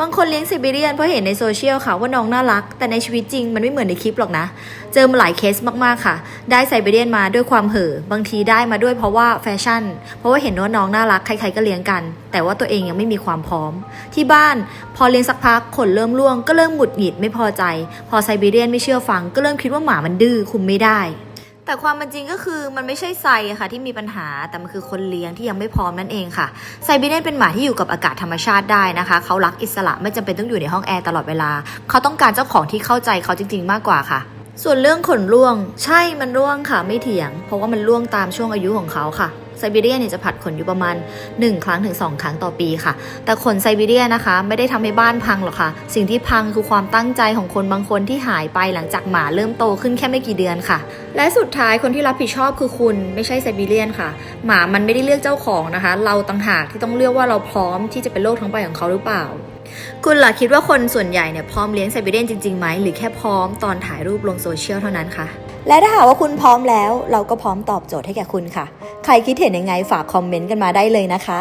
บางคนเลี้ยงไซบีเรียนเพราะเห็นในโซเชียลค่ะว่าน้องน่ารัก แต่ในชีวิตจริงมันไม่เหมือนในคลิปหรอกนะ เจอมาหลายเคสมากๆค่ะ ได้ไซบีเรียนมาด้วยความเห่อบางทีได้มาด้วยเพราะว่าแฟชั่น เพราะว่าเห็นว่าน้องน่ารักใครๆก็เลี้ยงกัน แต่ว่าตัวเองยังไม่มีความพร้อม ที่บ้านพอเลี้ยงสักพักขนเริ่มร่วงก็เริ่มหงุดหงิดไม่พอใจ พอไซบีเรียนไม่เชื่อฟังก็เริ่มคิดว่าหมามันดื้อคุมไม่ได้ แต่ความเป็นจริงก็คือมันไม่ใช่ไซอะค่ะที่มีปัญหาแต่มันคือคนเลี้ยงที่ยังไม่พร้อมนั่นเองค่ะไซบีเรียนเป็นหมาที่อยู่กับอากาศธรรมชาติได้นะคะ เขารักอิสระไม่จำเป็นต้องอยู่ในห้องแอร์ตลอดเวลา เขาต้องการเจ้าของที่เข้าใจเขาจริง ๆ มากกว่าค่ะ ส่วนเรื่องขนร่วง ใช่มันร่วงค่ะไม่เถียง เพราะว่ามันร่วงตามช่วงอายุของเขาค่ะไซบีเรียนเนี่ยจะผัดขนอยู่ประมาณ 1 ครั้งถึง 2 ครั้งต่อปีค่ะ แต่ขนไซบีเรียนะคะ ไม่ได้ทำให้บ้านพังหรอกค่ะ สิ่งที่พังคือความตั้งใจของคนบางคนที่หายไปหลังจากหมาเริ่มโตขึ้นแค่ไม่กี่เดือนค่ะ และสุดท้ายคนที่รับผิดชอบคือคุณไม่ใช่ไซบีเรียนค่ะ หมามันไม่ได้เลือกเจ้าของนะคะ เราต่างหากที่ต้องเลือกว่าเราพร้อมที่จะเป็นโลกทั้งใบของเขาหรือเปล่า คุณล่ะคิดว่าคนส่วนใหญ่เนี่ยพร้อมเลี้ยงไซบีเรียนจริงๆไหมหรือแค่พร้อมตอนถ่ายรูปลงโซเชียลเท่านั้นคะและถ้าหากว่าคุณพร้อมแล้ว เราก็พร้อมตอบโจทย์ให้แก่คุณค่ะ ใครคิดเห็นยังไงฝากคอมเมนต์กันมาได้เลยนะคะ